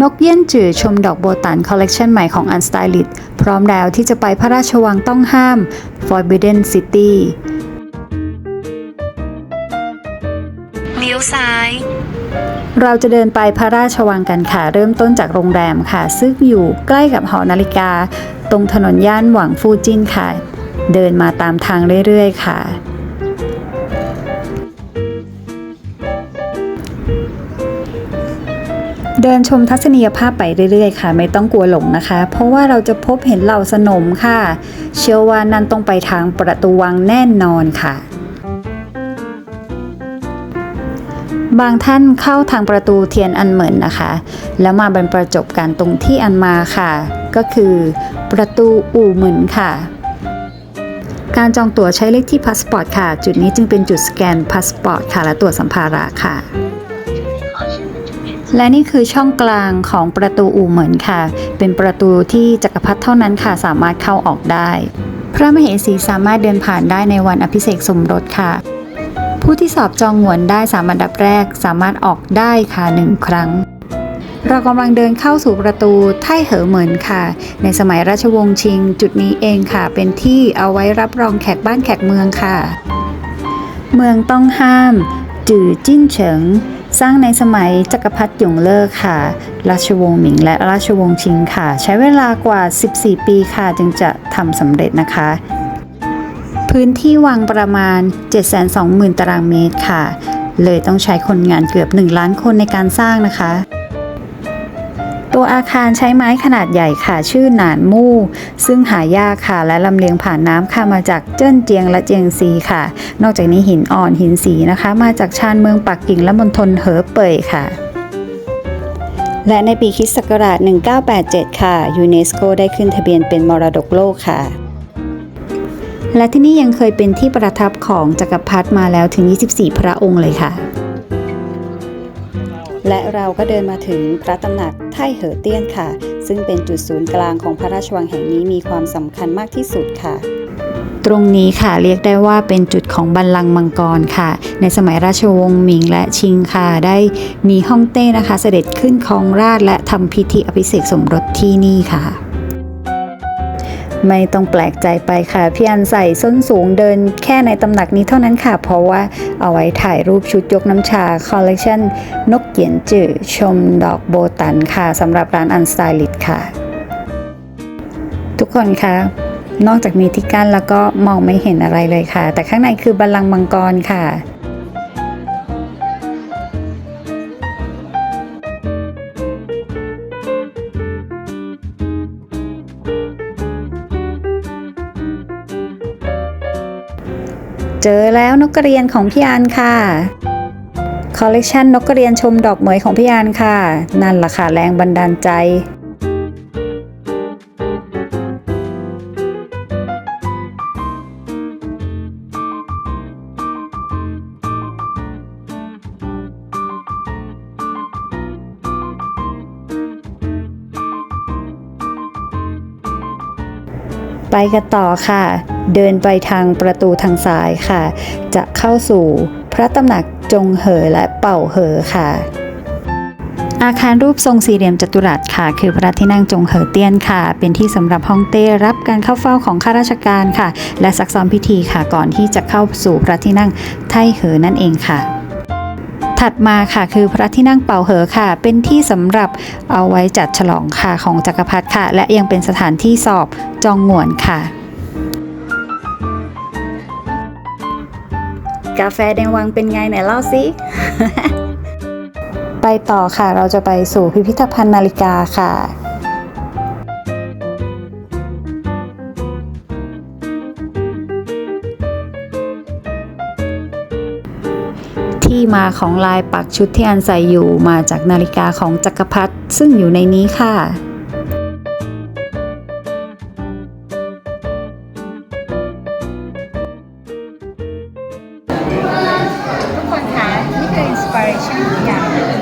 นกเยี่ยนจือชมดอกโบตันคอลเลกชันใหม่ของ Unstyled พร้อมแล้วที่จะไปพระราชวังต้องห้าม Forbidden City เลี้ยวซ้าย เราจะเดินไปพระราชวังกันค่ะ เริ่มต้นจากโรงแรมค่ะ ซึ่งอยู่ใกล้กับหอนาฬิกา ตรงถนนย่านหวังฟูจินค่ะ เดินมาตามทางเรื่อยๆ ค่ะ เดินชมทัศนียภาพไปเรื่อยๆค่ะ ไม่ต้องกลัวหลงนะคะ เพราะว่าเราจะพบเห็นเหล่าสนมค่ะ เชื่อว่านั่นต้องไปทางประตูวังแน่นอนค่ะบางท่านเข้าทางประตูเทียนอันเหมินนะคะ แล้วมาบรรประจบกันตรงที่อันมาค่ะ ก็คือประตูอู่เหมินค่ะ การจองตั๋วใช้เลขที่พาสปอร์ตค่ะ จุดนี้จึงเป็นจุดสแกนพาสปอร์ตค่ะ และตรวจสัมภาระค่ะ และนี่คือช่องกลางของประตูอู่เหมินค่ะ เป็นประตูที่จักรพรรดิเท่านั้นค่ะสามารถเข้าออกได้ พระมเหสีสามารถเดินผ่านได้ในวันอภิเษกสมรสค่ะ ผู้ที่สอบจองหวนได้สามอันดับแรกสามารถออกได้ค่ะหนึ่งครั้ง เรากำลังเดินเข้าสู่ประตูไท่เหอเหมินค่ะ ในสมัยราชวงศ์ชิง จุดนี้เองค่ะ เป็นที่เอาไว้รับรองแขกบ้านแขกเมืองค่ะ เมืองต้องห้าม จื่อจิ้นเฉิง สร้างในสมัยจักรพรรดิหยงเล่อค่ะ ราชวงศ์หมิงและราชวงศ์ชิงค่ะ ใช้เวลากว่า 14 ปีค่ะ จึงจะทำสำเร็จนะคะ พื้นที่วางประมาณ 720,000 ตารางเมตรค่ะ เลยต้องใช้คนงานเกือบ 1 ล้านคนในการสร้างนะคะ ตัวอาคารใช้ไม้ขนาดใหญ่ค่ะชื่อหนานมู่ ซึ่งหายากค่ะและลำเลียงผ่านน้ำค่ะมาจากเจิ้นเจียงและเจียงซีค่ะ นอกจากนี้หินอ่อนหินสีนะคะ มาจากชานเมืองปักกิ่งและมณฑลเหอเป่ยค่ะและในปีคริสต์ศักราช 1987 ค่ะ ยูเนสโกได้ขึ้นทะเบียนเป็นมรดกโลกค่ะ และที่นี่ยังเคยเป็นที่ประทับของจักรพรรดิมาแล้วถึง 24 พระองค์เลยค่ะ และเราก็เดินมาถึงพระตำหนัก ไท่เหอเตี้ยนค่ะ ซึ่งเป็นจุดศูนย์กลางของพระราชวังแห่งนี้มีความสำคัญมากที่สุดค่ะตรงนี้ค่ะเรียกได้ว่าเป็นจุดของบัลลังก์มังกรค่ะ ในสมัยราชวงศ์หมิงและชิงค่ะ ได้มีฮ่องเต้นะคะ เสด็จขึ้นครองราชและทำพิธีอภิเษกสมรสที่นี่ค่ะ ไม่ต้องแปลกใจไปค่ะพี่อันใส่ส้นสูงเดินแค่ในตำหนักนี้เท่านั้นค่ะ เพราะว่าเอาไว้ถ่ายรูปชุดยกน้ำชาคอลเลกชันนกเหยียนจื่อชมดอกโบตันค่ะสำหรับร้านอันสไตลิสค่ะ ทุกคนคะนอกจากมีที่กั้นแล้วก็มองไม่เห็นอะไรเลยค่ะ แต่ข้างในคือบัลลังก์มังกรค่ะ เจอแล้วนกกระเรียนของพี่อันค่ะคอลเลกชันนกกระเรียนชมดอกเหมยของพี่อันค่ะ นั่นล่ะค่ะแรงบันดาลใจไปกันต่อค่ะ เดินไปทางประตูทางซ้ายค่ะ จะเข้าสู่พระตำหนักจงเหอและเป่าเหอค่ะอาคารรูปทรงสี่เหลี่ยมจัตุรัสค่ะ คือพระที่นั่งจงเหอเตี้ยนค่ะ เป็นที่สำหรับฮ่องเต้รับการเข้าเฝ้าของข้าราชการค่ะ และซักซ้อมพิธีค่ะ ก่อนที่จะเข้าสู่พระที่นั่งไทเหอนั่นเองค่ะ ถัดมาค่ะคือพระที่นั่งเป่าเหอค่ะ เป็นที่สำหรับเอาไว้จัดฉลองค่ะของจักรพรรดิค่ะ และยังเป็นสถานที่สอบจองหงวนค่ะ กาแฟแดงวังเป็นไงไหนเล่าสิ ไปต่อค่ะเราจะไปสู่พิพิธภัณฑ์นาฬิกาค่ะ ที่มาของลายปักชุดที่อันใส่อยู่มาจากนาฬิกาของจักรพรรดิซึ่งอยู่ในนี้ค่ะ นี่คืออิน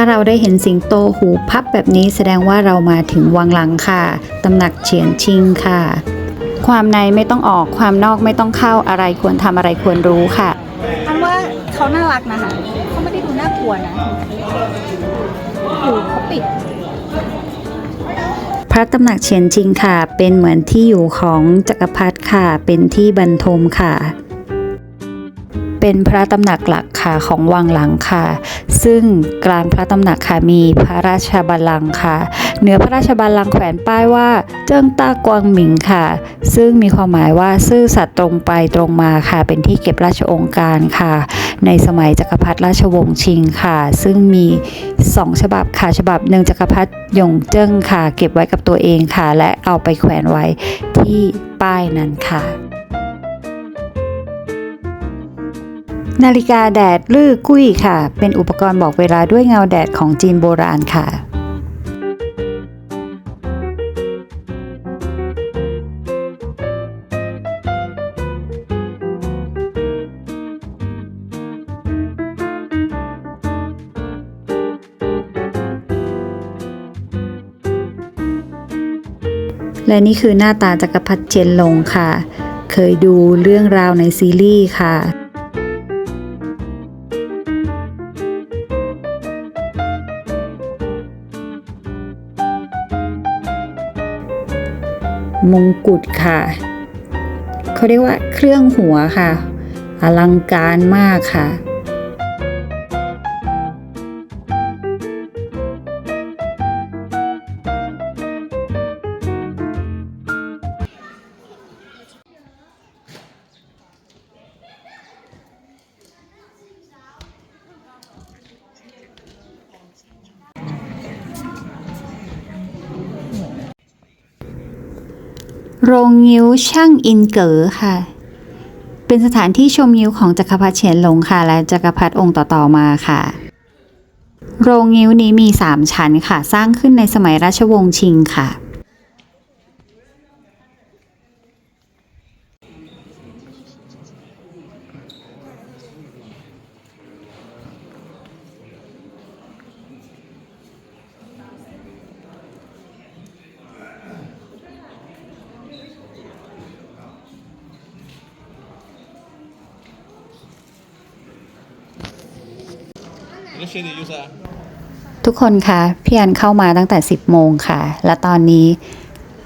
าเราได้เห็นสิงโตหูพับแบบนี้แสดงว่าเรามาถึงวังหลังค่ะ ตำหนักเฉียนชิงค่ะ ความในไม่ต้องออก ความนอกไม่ต้องเข้า อะไรควรทำอะไรควรรู้ค่ะอันว่าเขาน่ารักนะคะเขาไม่ได้ดูน่ากลัวนะหูเขาปิดพระตำหนักเฉียนชิงค่ะ เป็นเหมือนที่อยู่ของจักรพรรดิค่ะ เป็นที่บรรทมค่ะ เป็นพระตำหนักหลักค่ะของวังหลังค่ะ ซึ่งกลางพระตำหนักค่ะมีพระราชบัลลังก์ค่ะ เหนือพระราชบัลลังก์แขวนป้ายว่าเจิ้งต้ากวางหมิงค่ะ ซึ่งมีความหมายว่าซื่อสัตย์ตรงไปตรงมาค่ะ เป็นที่เก็บราชองค์การค่ะ ในสมัยจักรพรรดิราชวงศ์ชิงค่ะ ซึ่งมีสองฉบับค่ะฉบับหนึ่งจักรพรรดิหยงเจิ้งค่ะ เก็บไว้กับตัวเองค่ะ และเอาไปแขวนไว้ที่ป้ายนั้นค่ะ นาฬิกาแดดลื้อกุ้ยค่ะ เป็นอุปกรณ์บอกเวลาด้วยเงาแดดของจีนโบราณค่ะ และนี่คือหน้าตาจักรพรรดิเจนลงค่ะ เคยดูเรื่องราวในซีรีส์ค่ะ มงกุฎค่ะ เขาเรียกว่าเครื่องหัวค่ะ อลังการมากค่ะ โรงงิ้วช่างอินเก๋อค่ะ เป็นสถานที่ชมงิ้วของจักรพรรดิเฉียนหลงค่ะ และจักรพรรดิองค์ต่อๆมาค่ะ โรงงิ้วนี้มี 3 ชั้นค่ะ สร้างขึ้นในสมัยราชวงศ์ชิงค่ะ ทุกคนคะพี่อันเข้ามาตั้งแต่ 10 โมงค่ะ และตอนนี้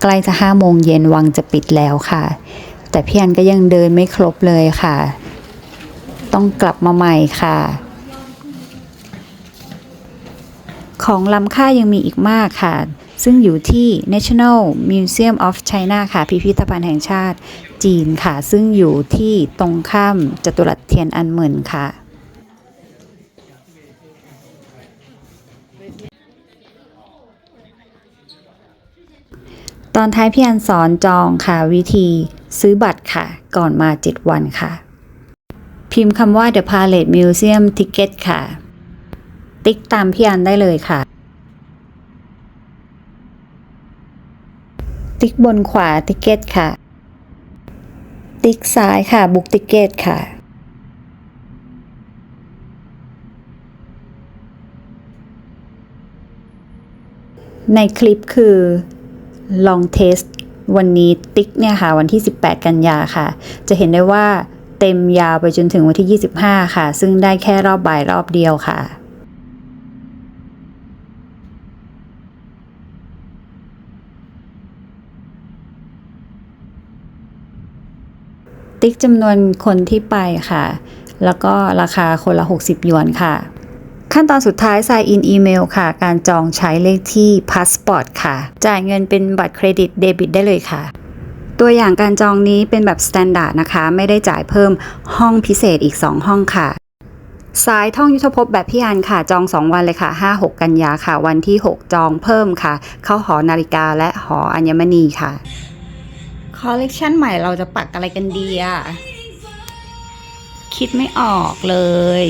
ใกล้จะ5โมงเย็นวังจะปิดแล้วค่ะ แต่พี่อันก็ยังเดินไม่ครบเลยค่ะ ต้องกลับมาใหม่ค่ะ ของล้ำค่ายังมีอีกมากค่ะ ซึ่งอยู่ที่ National Museum of China ค่ะ พิพิธภัณฑ์แห่งชาติจีนค่ะ ซึ่งอยู่ที่ตรงข้ามจตุรัสเทียนอันเหมินค่ะ ตอนท้ายพี่อันสอนจองค่ะ วิธีซื้อบัตรค่ะ ก่อนมา 7 วันค่ะ พิมพ์คำว่า The Palette Museum Ticket ค่ะ ติ๊กตามพี่อันได้เลยค่ะ ติ๊กบนขวา Ticket ค่ะ ติ๊กซ้ายค่ะ Book Ticket ค่ะในคลิปคือ ลองเทสวันนี้ติ๊กเนี่ยค่ะ วันที่ 18 กันยาค่ะ จะเห็นได้ว่าเต็มยาวไปจนถึงวันที่ 25 ค่ะ ซึ่งได้แค่รอบบ่ายรอบเดียวค่ะติ๊กจำนวนคนที่ไปค่ะ แล้วก็ราคาคนละ 60 หยวนค่ะ ขั้นตอนสุดท้าย sign in อีเมลค่ะ การจองใช้เลขที่พาสปอร์ตค่ะ จ่ายเงินเป็นบัตรเครดิตเดบิตได้เลยค่ะตัวอย่างการจองนี้เป็นแบบสแตนดาร์ดนะคะ ไม่ได้จ่ายเพิ่มห้องพิเศษอีก 2 ห้องค่ะ สายท่องยุทธภพแบบพี่อันค่ะ จอง 2 วันเลยค่ะ 5-6 กันยาค่ะ วันที่ 6 จองเพิ่มค่ะ เข้าหอนาฬิกาและหออัญมณีค่ะ คอลเลกชันใหม่เราจะปักอะไรกันดีอะคิดไม่ออกเลย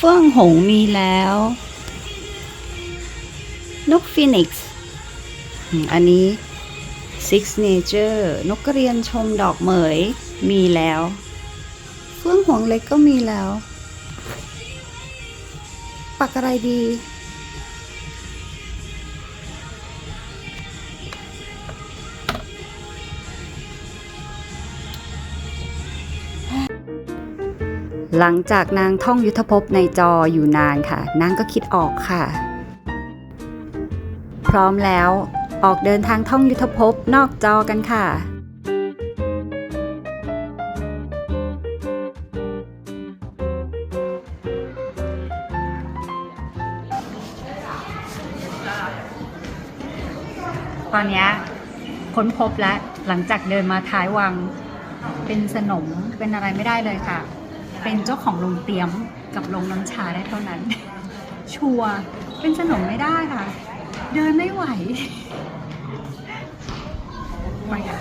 เฟื่องหงมีแล้ว นกฟีนิกซ์อันนี้ Six Nature นกกระเรียนชมดอกเหมยมีแล้ว เฟื่องหงเล็กก็มีแล้ว ปักอะไรดี หลังจากนางท่องยุทธภพในจออยู่นานค่ะ นางก็คิดออกค่ะ พร้อมแล้วออกเดินทางท่องยุทธภพนอกจอกันค่ะตอนนี้ค้นพบแล้วหลังจากเดินมาท้ายวังเป็นสนมเป็นอะไรไม่ได้เลยค่ะ เป็นเจ้าของโรงเตรียมกับโรงน้ำชาได้เท่านั้น ชัวร์เป็นสนมไม่ได้ค่ะ เดินไม่ไหวไปค่ะ